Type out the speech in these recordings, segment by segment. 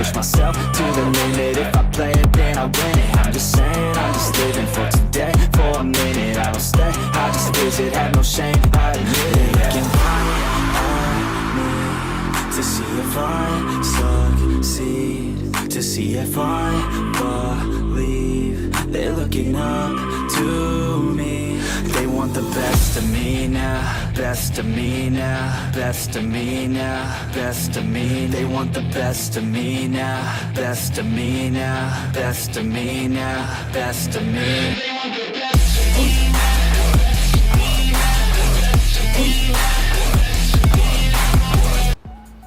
Push myself to the limit. If I play it, then I win it. I'm just saying, I'm just living for today. For a minute, I don't stay. I just visit, have no shame. I admit it. Looking right at me to see if I succeed. To see if I believe they're looking up to me. They want the best of me now, best of me now, best of me now, best of me. They want the best of me now, best of me now, best of me now, best of me.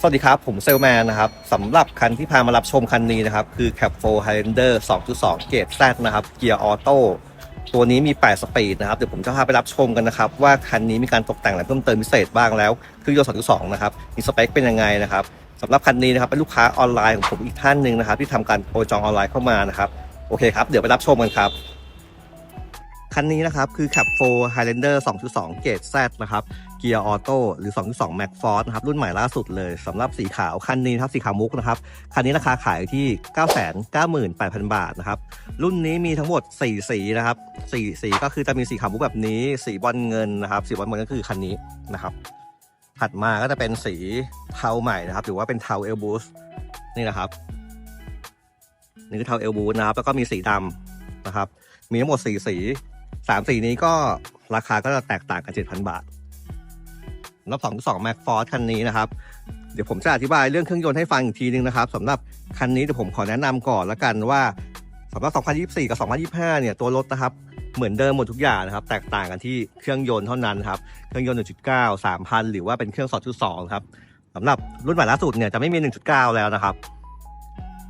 สวัสดีครับ ผมเซลแมนนะครับสำหรับคันที่พามารับชมคันนี้นะครับ คือ Cap 4 Highlander 2.2 เกรด Z นะครับ เกียร์ออโต้ ตัวนี้มี 8 สปีดนะครับ เดี๋ยวผมจะพาไปรับชมกันนะครับ ว่าคันนี้มีการตกแต่งอะไรเพิ่มเติมพิเศษบ้างแล้วเครื่องยนต์2.2นะครับ มีสเปคเป็นยังไงนะครับสำหรับคันนี้นะครับเป็นลูกค้าออนไลน์ของผมอีกท่านหนึ่งนะครับ ที่ทำการโอจองออนไลน์เข้ามานะครับ โอเคครับ เดี๋ยวไปรับชมกันครับ คันนี้นะครับ คือ Cap 4 Highlander 2.2 เกรด Z นะครับ เกียร์ออโต้หรือ 2.2 Max Force นะครับ รุ่นใหม่ล่าสุดเลยสำหรับสีขาวคันนี้ครับสีขาวมุกนะครับ คันนี้ราคาขายที่ 998,000 บาทนะครับ รุ่นนี้มีทั้งหมด 4 สีนะครับ 4 สีก็คือจะมีสีขาวมุกแบบนี้ สีบอลเงินนะครับ สีบอลเงินก็คือคันนี้นะครับ ถัดมาก็จะเป็นสีเทาใหม่นะครับ หรือว่าเป็นเทาเอลบูสนี่นะครับนี่คือเทาเอลบูสนะครับ แล้วก็มีสีดำนะครับ มีทั้งหมด 4 สี สามสีนี้ก็ราคาก็จะแตกต่างกัน7,000บาทสำหรับ2.2 Max Force คันนี้นะครับ เดี๋ยวผมจะอธิบายเรื่องเครื่องยนต์ให้ฟังอีกทีนึงนะครับสำหรับคันนี้เดี๋ยวผมขอแนะนำก่อนละกันว่าสำหรับ 2024 กับ 2025 เนี่ย ตัวรถนะครับ เหมือนเดิมหมดทุกอย่างนะครับ แตกต่างกันที่เครื่องยนต์เท่านั้นครับ เครื่องยนต์ 1.9 3,000 หรือว่าเป็นเครื่อง 2.2 ครับสำหรับรุ่นใหม่ล่าสุดเนี่ยจะไม่มี 1.9 แล้วนะครับ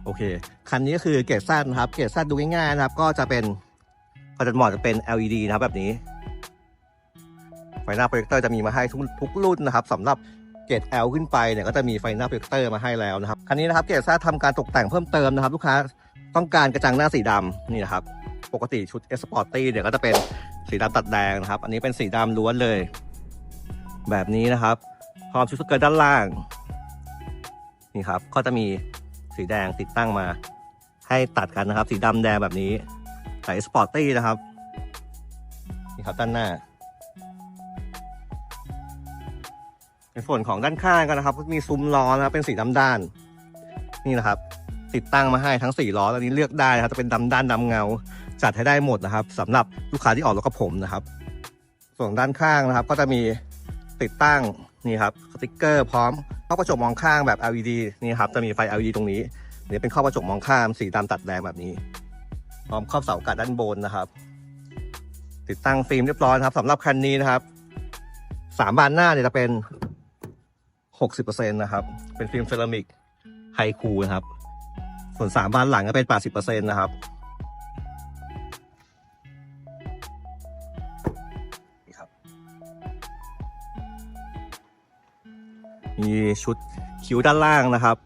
โอเค คันนี้ก็คือเกรดสั้นะครับ เกรดสั้นดูง่ายๆนะครับ ก็จะเป็น ก็จะเหมาะจะเป็น LED นะครับแบบนี้ ไฟหน้าโปรเจคเตอร์จะมีมาให้ทุกทุกรุ่นนะครับสำหรับเกรด L ขึ้นไปเนี่ยก็จะมีไฟหน้าโปรเจคเตอร์มาให้แล้วนะครับ คันนี้นะครับเกรดซ่าทำการตกแต่งเพิ่มเติมนะครับ ลูกค้าต้องการกระจังหน้าสีดำนี่นะครับ ปกติชุด S p o r t y เนี่ยก็จะเป็นสีดำตัดแดงนะครับ อันนี้เป็นสีดำล้วนเลย แบบนี้นะครับพร้อมชุดสเกิร์ตด้านล่าง นี่ครับ ก็จะมีสีแดงติดตั้งมา ให้ตัดกันนะครับ สีดำแดงแบบนี้ ใส่สปอร์ตี้นะครับ นี่ครับด้านหน้า ในส่วนของด้านข้างกันนะครับก็มีซุ้มล้อนะครับเป็นสีดำด้าน นี่นะครับ ติดตั้งมาให้ทั้งสี่ล้อตอนนี้เลือกได้นะครับจะเป็นดำด้านดำเงา จัดให้ได้หมดนะครับสำหรับลูกค้าที่ออกรถกับผมนะครับ ส่วนด้านข้างนะครับ ก็จะมีติดตั้งนี่ครับสติกเกอร์พร้อมข้อกระจกมองข้างแบบ LED นี่ครับจะมีไฟ LED ตรงนี้นี่เป็นข้อกระจกมองข้างสีดำตัดแดงแบบนี้ พร้อมครอบเสาอากาศด้านบนนะครับ ติดตั้งฟิล์มเรียบร้อยครับสำหรับคันนี้นะครับสามบานหน้าเนี่ยจะเป็น60%นะครับ เป็นฟิล์มเซรามิกไฮคูลนะครับ ส่วนสามบานหลังก็เป็น80%นะครับนี่ครับมีชุดคิ้วด้านล่างนะครับ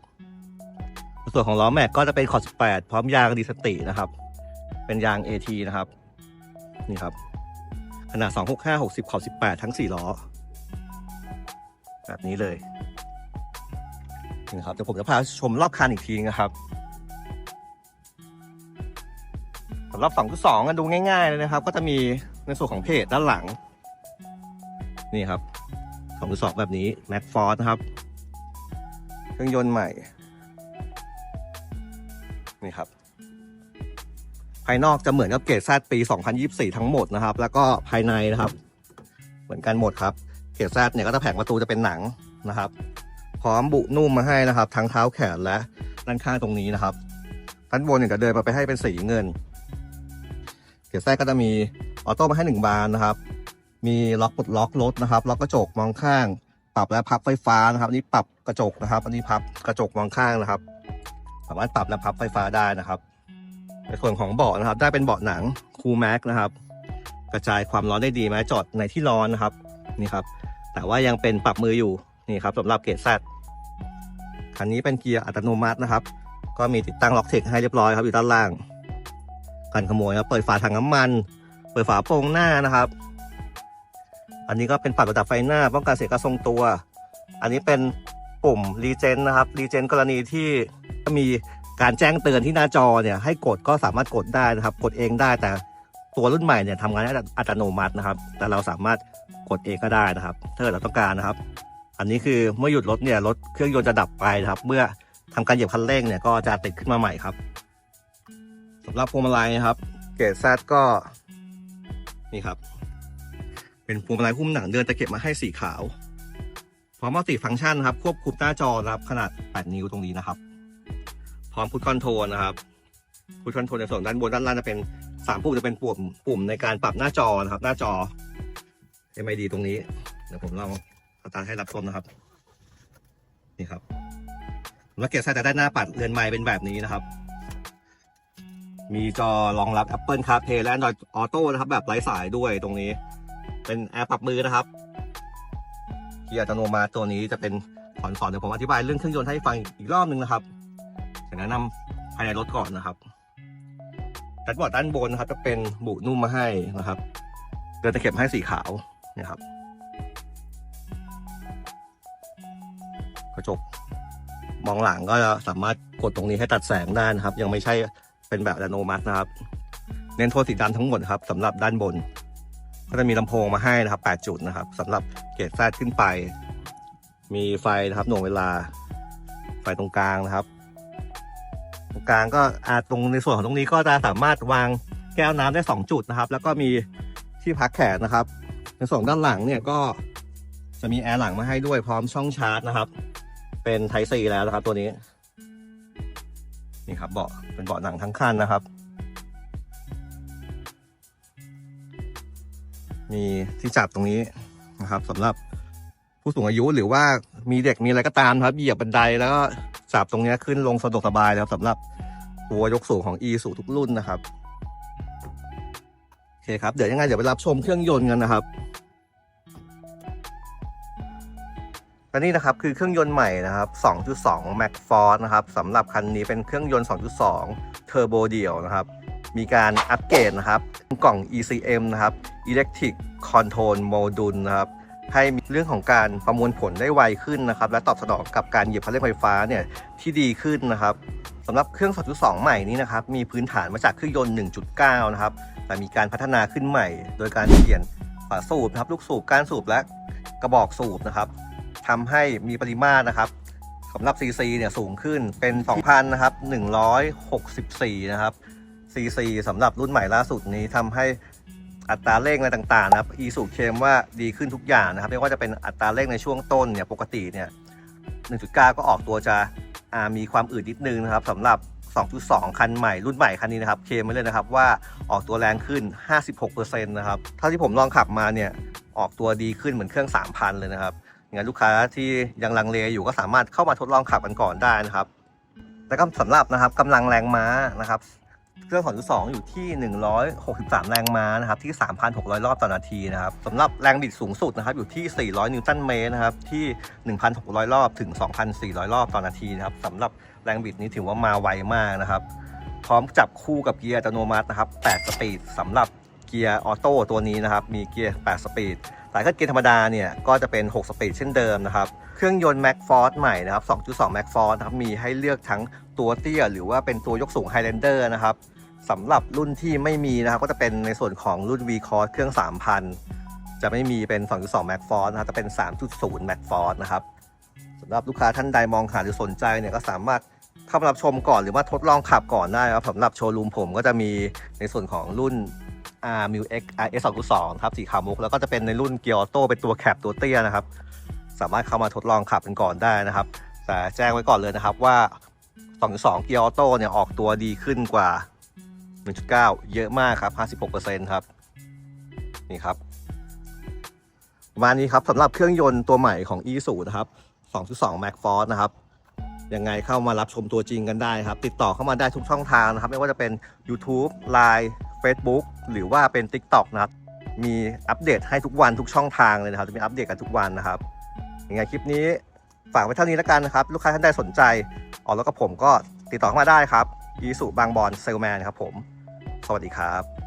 ส่วนของล้อแม็กก็จะเป็นขอบ18 พร้อมยางดีสตินะครับ เป็นยาง AT นะครับ นี่ครับ ขนาด 265 60 ขอบ 18 ทั้ง 4 ล้อ แบบนี้เลยนี่นะครับเดี๋ยวผมจะพาชมรอบคันอีกทีนะครับสำหรับฝั่งที่สองกันดูง่ายๆเลยนะครับ ก็จะมีในส่วนของเพจด้านหลัง นี่ครับสองที่สองแบบนี้แม็กฟอร์นะครับ เครื่องยนต์ใหม่ นี่ครับ ภายนอกจะเหมือนกับเกรดแซดปี 2024 ทั้งหมดนะครับ แล้วก็ภายในนะครับ เหมือนกันหมดครับ เกรดแซดเนี่ยก็จะแผงประตูจะเป็นหนังนะครับ พร้อมบุนุ่มมาให้นะครับ ทั้งเท้าแขนและด้านข้างตรงนี้นะครับด้านบนเนี่ยก็เดินมาไปให้เป็นสีเงิน เกียร์แทรกก็จะมีออโต้มาให้หนึ่งบานนะครับ มีล็อกปลดล็อกรถนะครับ ล็อกกระจกมองข้าง ปรับและพับไฟฟ้านะครับอันนี้ปรับกระจกนะครับ อันนี้พับกระจกมองข้างนะครับ สามารถปรับและพับไฟฟ้าได้นะครับ ในส่วนของเบาะนะครับ ได้เป็นเบาะหนังคูลแม็กนะครับ กระจายความร้อนได้ดีแม้จอดในที่ร้อนนะครับนี่ครับ แต่ว่ายังเป็นปรับมืออยู่นี่ครับสำหรับเกรดแซดคันนี้เป็นเกียร์อัตโนมัตินะครับ ก็มีติดตั้งล็อกเทคให้เรียบร้อยครับอยู่ด้านล่างกันขโมยครับเปิดฝาถังน้ำมัน เปิดฝาโปร่งหน้านะครับ อันนี้ก็เป็นปรับระดับไฟหน้าป้องกันเสียการทรงตัว อันนี้เป็นปุ่มรีเจนนะครับรีเจนกรณีที่มี การแจ้งเตือนที่หน้าจอเนี่ยให้กดก็สามารถกดได้นะครับ กดเองได้แต่ตัวรุ่นใหม่เนี่ยทำงานอัตโนมัตินะครับ แต่เราสามารถกดเองก็ได้นะครับ ถ้าเกิดเราต้องการนะครับ อันนี้คือเมื่อหยุดรถเนี่ยรถเครื่องยนต์จะดับไปนะครับ เมื่อทำการเหยียบคันเร่งเนี่ยก็จะติดขึ้นมาใหม่ครับสำหรับพวงมาลัยนะครับ เกรดแซดก็นี่ครับ เป็นพวงมาลัยหุ้มหนังเดินตะเข็บมาให้สีขาวพร้อมมัลติฟังก์ชันครับควบคุมหน้าจอครับขนาด 8 นิ้วตรงนี้นะครับ ร้อมพุทคอนโทรลนะครับพุทคอนโทรลในส่วนด้านบนด้านล่างจะเป็น3ปุ่มจะเป็นปุ่มปุ่มในการปรับหน้าจอนะครับ หน้าจอ MID ตรงนี้ เดี๋ยวผมลองสตาร์ทให้รับชมนะครับ นี่ครับแล้วเกียร์ไซด์แต่ด้านหน้าปัดเรือนไม้เป็นแบบนี้นะครับ มีจอรองรับ Apple CarPlay และ Android Auto นะครับ แบบไร้สายด้วยตรงนี้ เป็นแอร์ปรับมือนะครับเกียร์อัตโนมัติตัวนี้จะเป็นสอนสอนเดี๋ยวผมอธิบายเรื่องเครื่องยนต์ให้ฟังอีกรอบหนึ่งนะครับ จะแนะนำภายในรถก่อนนะครับแดชบอร์ดด้านบนนะครับ จะเป็นบุนุ่มมาให้นะครับเดินตะเข็บให้สีขาวนะครับ กระจกมองหลังก็จะสามารถกดตรงนี้ให้ตัดแสงได้นะครับ ยังไม่ใช่เป็นแบบอัตโนมัตินะครับ เน้นโทนสีดำทั้งหมดครับสำหรับด้านบน ก็จะมีลำโพงมาให้นะครับ 8 จุดนะครับสำหรับเกจแซดขึ้นไป มีไฟนะครับหน่วงเวลา ไฟตรงกลางนะครับ กลางก็อาตรงในส่วนของตรงนี้ก็จะสามารถวางแก้วน้ำได้ 2 จุดนะครับ แล้วก็มีที่พักแขนนะครับ ในส่วนด้านหลังเนี่ยก็จะมีแอร์หลังมาให้ด้วยพร้อมช่องชาร์จนะครับ เป็นไทซีแล้วนะครับตัวนี้นี่ครับเบาะเป็นเบาะหนังทั้งคันนะครับ มีที่จับตรงนี้นะครับสำหรับผู้สูงอายุหรือว่ามีเด็กมีอะไรก็ตามครับเหยียบบันไดแล้วก็ จับตรงนี้ขึ้นลงสะดวกสบายแล้วสำหรับตัวยกสูงของ e สูทุกรุ่นนะครับโอเคครับเดี๋ยวยังไงเดี๋ยวไปรับชมเครื่องยนต์กันนะครับและนี่นะครับคือเครื่องยนต์ใหม่นะครับ 2.2 Max Force นะครับสำหรับคันนี้เป็นเครื่องยนต์ 2.2 Turbo เดี่ยวนะครับ มีการอัปเกรดนะครับ กล่อง ECM นะครับ Electric Control Module นะครับ ให้มีเรื่องของการประมวลผลได้ไวขึ้นนะครับ และตอบสนองกับการเหยียบคันเร่งไฟฟ้าเนี่ยที่ดีขึ้นนะครับสำหรับเครื่อง 2.2 ใหม่นี้นะครับมีพื้นฐานมาจากเครื่องยนต์ 1.9 นะครับแต่มีการพัฒนาขึ้นใหม่ โดยการเปลี่ยนฝาสูบนะครับลูกสูบกานสูบและกระบอกสูบนะครับทำให้มีปริมาตรนะครับสำหรับ CC เนี่ยสูงขึ้นเป็น 2,000นะครับ164 นะครับ CC สำหรับรุ่นใหม่ล่าสุดนี้ทำให้ อัตราเร่งอะไรต่างๆนะครับอีสูเคมว่าดีขึ้นทุกอย่างนะครับไม่ว่าจะเป็นอัตราเร่งในช่วงต้นเนี่ยปกติเนี่ย 1.9 ก็ออกตัวจะมีความอืดนิดนึงนะครับสำหรับ 2.2 คันใหม่รุ่นใหม่คันนี้นะครับเคมไว้เลยนะครับว่าออกตัวแรงขึ้น 56%นะครับเท่าที่ผมลองขับมาเนี่ยออกตัวดีขึ้นเหมือนเครื่อง 3,000 เลยนะครับงั้นลูกค้าที่ยังลังเลอยู่ก็สามารถเข้ามาทดลองขับกันก่อนได้นะครับ แล้วก็สำหรับนะครับกำลังแรงม้านะครับ เครื่อง2.2อยู่ที่ 163 แรงม้านะครับที่ 3,600 รอบต่อนาทีนะครับสำหรับแรงบิดสูงสุดนะครับอยู่ที่ 400 นิวตันเมตรนะครับที่ 1,600 รอบถึง 2,400 รอบต่อนาทีนะครับสำหรับแรงบิดนี้ถือว่ามาไวมากนะครับ พร้อมจับคู่กับเกียร์อัตโนมัตินะครับ 8 สปีดสำหรับเกียร์ออโต้ตัวนี้นะครับมีเกียร์ 8 สปีดแต่ถ้าเกียร์ธรรมดาเนี่ยก็จะเป็น 6 สปีดเช่นเดิมนะครับ เครื่องยนต์ Max Force ใหม่นะครับ 2.2 Max Force นะครับมีให้เลือกทั้ง ตัวเตี้ยหรือว่าเป็นตัวยกสูง Highlander นะครับสำหรับรุ่นที่ไม่มีนะครับก็จะเป็นในส่วนของรุ่น V Cross เครื่อง 3,000 จะไม่มีเป็น 2.2 Max Force นะครับจะเป็น 3.0 Max Force นะครับสำหรับลูกค้าท่านใดมองหาหรือสนใจเนี่ยก็สามารถเข้ามารับชมก่อนหรือว่าทดลองขับก่อนได้ครับสำหรับโชว์รูมผมก็จะมีในส่วนของรุ่น R m u X RS 2.2ครับสีขาวมุกแล้วก็จะเป็นในรุ่นเกียร์ออโต้เป็นตัวแคปตัวเตี้ยนะครับ สามารถเข้ามาทดลองขับกันก่อนได้นะครับ แต่แจ้งไว้ก่อนเลยนะครับว่า 2.2 เกียร์ออโต้เนี่ยออกตัวดีขึ้นกว่า 1.9 เยอะมากครับ 56%ครับ นี่ครับประมาณนี้ครับสำหรับเครื่องยนต์ตัวใหม่ของ e 0นะครับ 2.2 Max Force นะครับ ยังไงเข้ามารับชมตัวจริงกันได้ครับ ติดต่อเข้ามาได้ทุกช่องทางนะครับ ไม่ว่าจะเป็น YouTube Line Facebook หรือว่าเป็น TikTok นะครับ มีอัปเดตให้ทุกวันทุกช่องทางเลยนะครับ จะมีอัปเดตกันทุกวันนะครับยังไงคลิปนี้ ฝากไว้เท่านี้แล้วกันนะครับ ลูกค้าท่านใดสนใจออกรถกับผมก็ติดต่อเข้ามาได้ครับ e สุบางบอนเซลแมนครับผม สวัสดีครับ